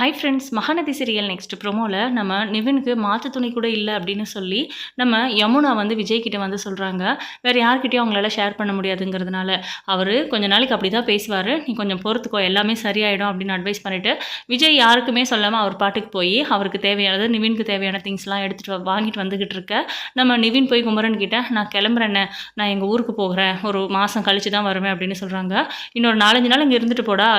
Hi friends Mahanadi serial next ப்ரொமோவில் நம்ம நிவினுக்கு மாற்று துணி கூட இல்லை அப்படின்னு சொல்லி நம்ம யமுனா வந்து விஜய்கிட்ட வந்து சொல்கிறாங்க வேறு யார்கிட்டயும் அவங்களால ஷேர் பண்ண முடியாதுங்கிறதுனால அவர் கொஞ்ச நாளைக்கு அப்படி தான் பேசுவார். நீ கொஞ்சம் பொறுத்துக்கோ எல்லாமே சரியாயிடும் அப்படின்னு அட்வைஸ் பண்ணிவிட்டு விஜய் யாருக்குமே சொல்லாமல் அவர் பாட்டுக்கு போய் அவருக்கு தேவையானது நிவினுக்கு தேவையான திங்ஸ்லாம் எடுத்துகிட்டு வாங்கிட்டு வந்துக்கிட்டு இருக்க. நம்ம நிவின் போய் குமரன் கிட்ட நான் கிளம்புறேன்னு நான் எங்கள் ஊருக்கு போகிறேன். ஒரு மாதம் கழித்து தான் வருவேன் அப்படின்னு சொல்கிறாங்க இன்னொரு நாலஞ்சு நாள் இங்கே இருந்துட்டு போடா.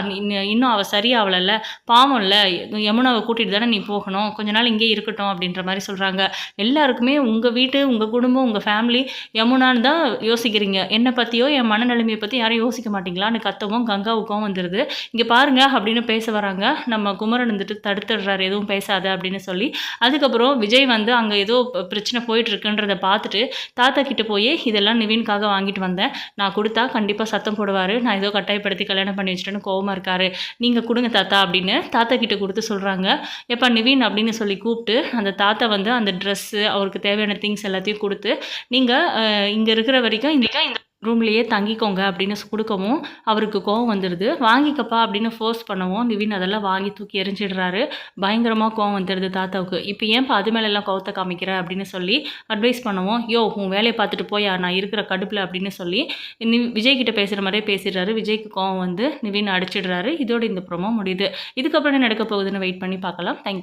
இன்னும் அவள் சரியாகலை பாவம் இல்லை. யமுனாவை கூட்டிகிட்டு தானே நீ போகணும்? கொஞ்ச நாள் இங்கே இருக்கட்டும் அப்படின்ற மாதிரி சொல்கிறாங்க எல்லாருக்குமே உங்கள் வீட்டு உங்கள் குடும்பம் உங்கள் ஃபேமிலி யமுனான்னு தான் யோசிக்கிறீங்க. என்னை பற்றியோ என் மனநிலைமையை பற்றி யாரும் யோசிக்க மாட்டீங்களான்னு கத்தவும் கங்காவுக்கும் வந்துடுது இங்கே பாருங்க அப்படின்னு பேச வராங்க. நம்ம குமரன் வந்துட்டு தடுத்துடுறாரு எதுவும் பேசாத அப்படின்னு சொல்லி. அதுக்கப்புறம் விஜய் வந்து அங்கே ஏதோ பிரச்சனை போயிட்டுருக்குன்றதை பார்த்துட்டு தாத்தா கிட்ட போய் இதெல்லாம் நிவின்காக வாங்கிட்டு வந்தேன். நான் கொடுத்தா கண்டிப்பாக சத்தம் போடுவார். நான் ஏதோ கட்டாயப்படுத்தி கல்யாணம் பண்ணி வச்சுட்டேன்னு கோவமாக இருக்காரு. நீங்கள் கொடுங்க தாத்தா அப்படின்னு தாத்தா கிட்ட கொடுத்து சொல்கிறாங்க எப்பா நிவின் அப்படின்னு சொல்லி கூப்பிட்டு அந்த தாத்தா வந்து அந்த ட்ரெஸ்ஸு அவருக்கு தேவையான திங்ஸ் எல்லாத்தையும் கொடுத்து நீங்கள் இங்கே இருக்கிற வரைக்கும் இந்த இந்த ரூம்லேயே தங்கிக்கோங்க அப்படின்னு கொடுக்கவும் அவருக்கு கோவம் வந்துடுது வாங்கிக்கப்பா அப்படின்னு ஃபோர்ஸ் பண்ணவும் நிவின் அதெல்லாம் வாங்கி தூக்கி எரிஞ்சிடுறாரு பயங்கரமாக கோவம் வந்துடுது தாத்தாவுக்கு. இப்போ ஏன்ப்பா அது மேலெல்லாம் கோவத்தை காமிக்கிற? அப்படின்னு சொல்லி அட்வைஸ் பண்ணவும் யோ உன் வேலையை பார்த்துட்டு போயா நான் இருக்கிற கடுப்பில் அப்படின்னு சொல்லி நி விஜய் கிட்ட பேசுகிற மாதிரியே பேசிடுறாரு. விஜய்க்கு கோவம் வந்து நிவின் அடிச்சிடுறாரு. இதோட இந்த ப்ரோமோ முடியுது. இதுக்கப்புறம் என்ன நடக்க போகுதுன்னு வெயிட் பண்ணி பார்க்கலாம். தேங்க்யூ